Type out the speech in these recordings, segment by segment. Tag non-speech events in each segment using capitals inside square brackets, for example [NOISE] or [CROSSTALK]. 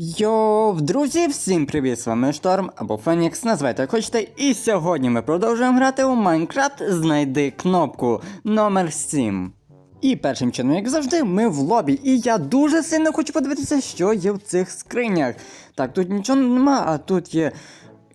Йоу, друзі, всім привіт! З вами Шторм або Фенікс, називайте як хочете. І сьогодні ми продовжуємо грати у Майнкрафт Знайди кнопку номер 7. І першим чином, як завжди, ми в лобі. І я дуже сильно хочу подивитися, що є в цих скринях. Так, тут нічого нема, а тут є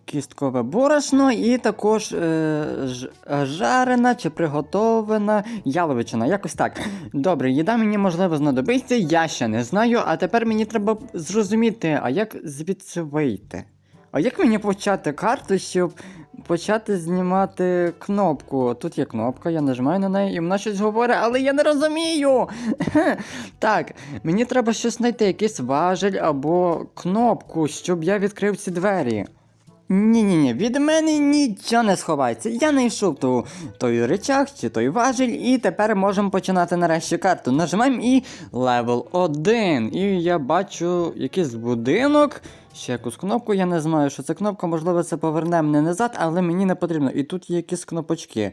кісткове борошно і також е, ж, жарена чи приготована яловичина. Якось так. Добре, їда мені можливо знадобиться, я ще не знаю, а тепер мені треба зрозуміти, а як звідси вийти? А як мені почати карту, щоб почати знімати кнопку? Тут є кнопка, я нажимаю на неї і вона щось говорить, але я не розумію. [LAUGHS] так, мені треба щось знайти, якийсь важель або кнопку, щоб я відкрив ці двері. Ні-ні, ні від мене нічого не сховається. Я знайшов ту той речах чи той важіль, і тепер можемо починати нарешті карту. Нажимаємо і левел 1. І я бачу якийсь будинок. Ще якусь кнопку, я не знаю, що це кнопка, можливо, це поверне мене назад, але мені не потрібно. І тут є якісь кнопочки.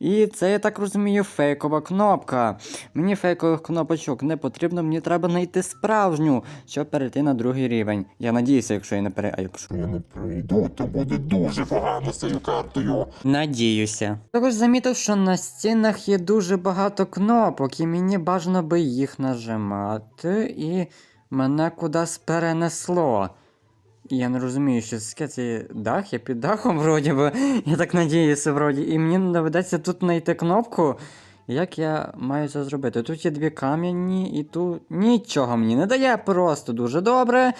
І це, я так розумію, фейкова кнопка. Мені фейкових кнопочок не потрібно, мені треба знайти справжню, щоб перейти на другий рівень. Я надіюся, якщо я не пере... А якщо я не прийду, то буде дуже погано з цією картою. Надіюся. Також замітив, що на стінах є дуже багато кнопок, і мені бажано би їх нажимати, і мене кудись перенесло. Я не розумію, що таке це дах, я під дахом вроді би. Я так надіюся, вроді. І мені доведеться тут знайти кнопку. Як я маю це зробити? Тут є дві кам'яні, і тут нічого мені не дає, просто дуже добре.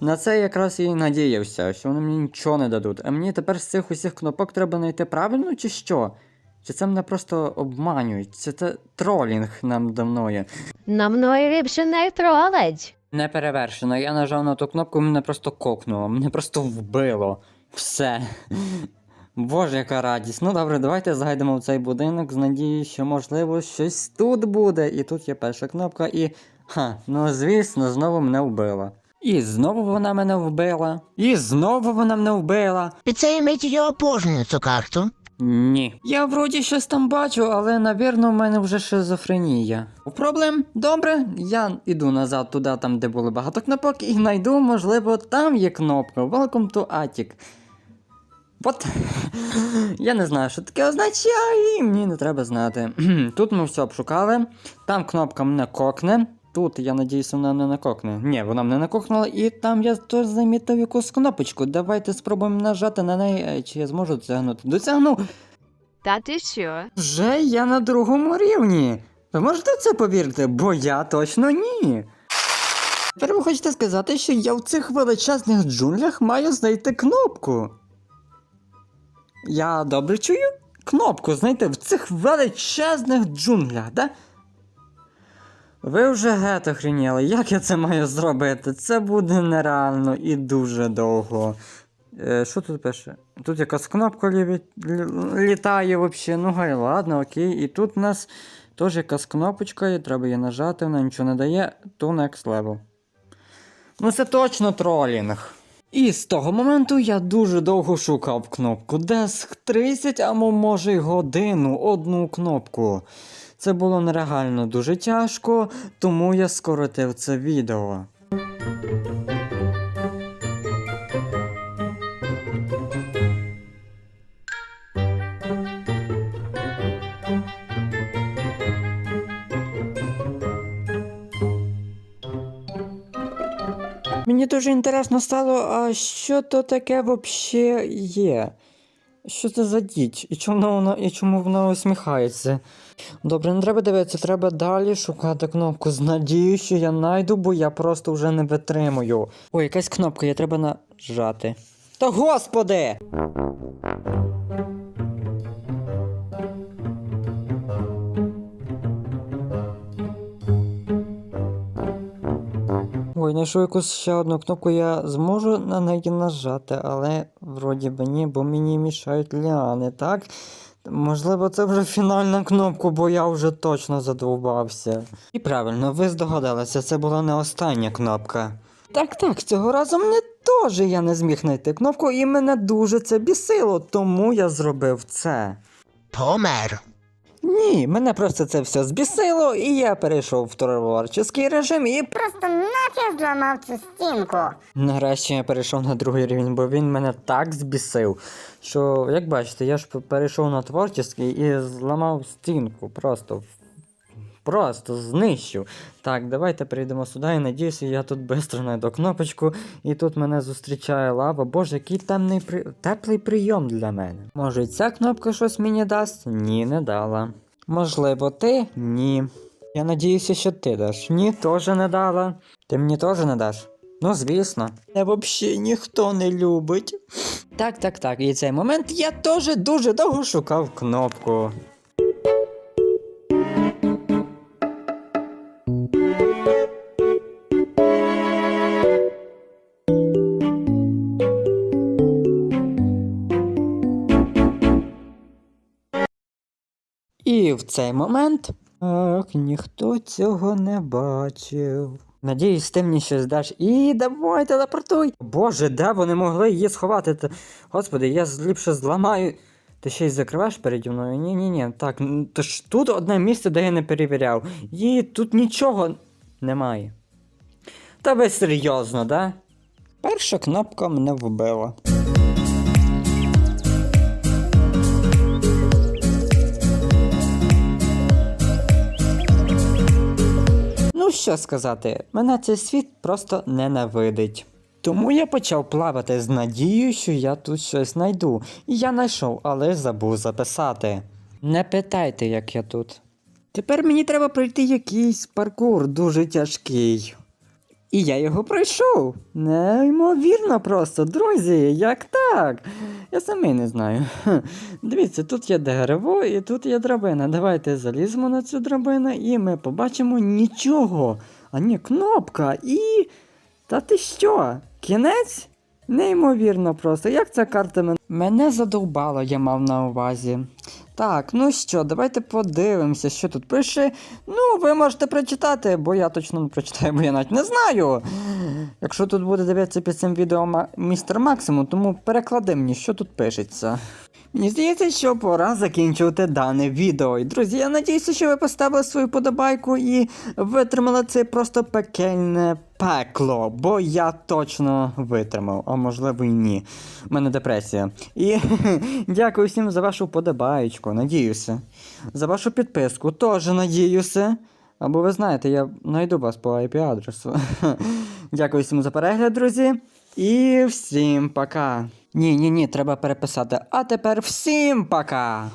На це якраз і надіявся, що вони мені нічого не дадуть. А мені тепер з цих усіх кнопок треба знайти правильно, чи що? Чи це мене просто обманюють? Чи це тролінг нам мною? На мною ліпше не тролить. Не перевершено. Я нажав на ту кнопку, мене просто кокнуло, мене просто вбило. Все. Боже, яка радість. Ну добре, давайте зайдемо в цей будинок з надією, що можливо щось тут буде. І тут є перша кнопка, і. Ха, ну звісно, знову мене вбила. І знову вона мене вбила. І знову вона мене вбила. Під цією миттю я обожнюю цю карту. Ні. Я вроді щось там бачу, але навірно в мене вже шизофренія. Проблем? Добре, я іду назад туди, там, де були багато кнопок, і знайду, можливо, там є кнопка. Welcome to Attic. От. [LAUGHS] Я не знаю, що таке означає, і мені не треба знати. [CLEARS THROAT] Тут ми все обшукали. Там кнопка мене кокне. Тут, я надіюся, вона не накокне. Ні, вона мене накокнула, і там я теж замітив якусь кнопочку. Давайте спробуємо нажати на неї, Е, чи я зможу досягнути. Досягнув! Та ти що? Вже я на другому рівні. Ви можете в це повірити, бо я точно ні. Тепер ви хочете сказати, що я в цих величезних джунглях маю знайти кнопку. Я добре чую? Кнопку знайти в цих величезних джунглях, да? Ви вже геть охреніли, як я це маю зробити? Це буде нереально і дуже довго. Е, що тут пише? Тут якась кнопка лі... лі- літає взагалі. Ну гай, ладно, окей. І тут у нас теж якась кнопочка, і треба її нажати, вона нічого не дає. To next level. Ну це точно тролінг. І з того моменту я дуже довго шукав кнопку. Десь 30, а може й годину одну кнопку. Це було нереально дуже тяжко, тому я скоротив це відео. Мені дуже інтересно стало, а що то таке взагалі є? Що це за діч? І чому вона, і чому вона усміхається? Добре, не треба дивитися, треба далі шукати кнопку. З надією, що я знайду, бо я просто вже не витримую. Ой, якась кнопка, я треба нажати. Та господи! Ой, знайшов якусь ще одну кнопку, я зможу на неї нажати, але вроді би ні, бо мені мішають ліани, так? Можливо, це вже фінальна кнопка, бо я вже точно задовбався. І правильно, ви здогадалися, це була не остання кнопка. Так, так, цього разу мене теж я не зміг знайти кнопку, і мене дуже це бісило, тому я зробив це. Помер. Ні, мене просто це все збісило, і я перейшов в творчий режим і Просто нафіг зламав цю стінку. Нарешті я перейшов на другий рівень, бо він мене так збісив, що, як бачите, я ж перейшов на творчий і зламав стінку. Просто. Просто знищив. Так, давайте перейдемо сюди і надіюся, я тут швидко знайду кнопочку, і тут мене зустрічає лава. Боже, який темний при... теплий прийом для мене. Може, ця кнопка щось мені дасть? Ні, не дала. Можливо, ти? Ні. Я надіюся, що ти даш. Ні, теж не дала. Ти мені теж не даш? Ну, звісно. Мене взагалі ніхто не любить. Так, так, так. І цей момент я теж дуже довго шукав кнопку. Цей момент. Так, ніхто цього не бачив. Надіюсь, ти мені щось даш. І давай телепортуй. Боже, де вони могли її сховати? Господи, я ліпше зламаю. Ти ще й закриваєш переді мною? Ні, ні, ні. Так, то ж тут одне місце, де я не перевіряв. І тут нічого немає. Та ви серйозно, да? Перша кнопка мене вбила. Що сказати, мене цей світ просто ненавидить. Тому я почав плавати з надією, що я тут щось знайду. І я знайшов, але забув записати. Не питайте, як я тут. Тепер мені треба пройти якийсь паркур дуже тяжкий. І я його пройшов. Неймовірно просто, друзі, як так? Я самий не знаю. Дивіться, тут є дерево і тут є драбина. Давайте заліземо на цю драбину і ми побачимо нічого. А ні, кнопка і. Та ти що? Кінець? Неймовірно просто. Як ця карта мен... мене задовбала, я мав на увазі. Так, ну що, давайте подивимося, що тут пише. Ну, ви можете прочитати, бо я точно не прочитаю, бо я навіть не знаю. Якщо тут буде дивитися під цим відео містер Максимум, тому переклади мені, що тут пишеться. Мені здається, що пора закінчувати дане відео. І, друзі, я надіюся, що ви поставили свою подобайку і витримали це просто пекельне пекло, бо я точно витримав, а можливо і ні. У мене депресія. І [LAUGHS] дякую всім за вашу подобаєчку, надіюся. За вашу підписку теж надіюся. Або ви знаєте, я знайду вас по IP-адресу. [LAUGHS] Дякую всім за перегляд, друзі. І всім пока. Ні, ні, ні, треба переписати. А тепер всім пока.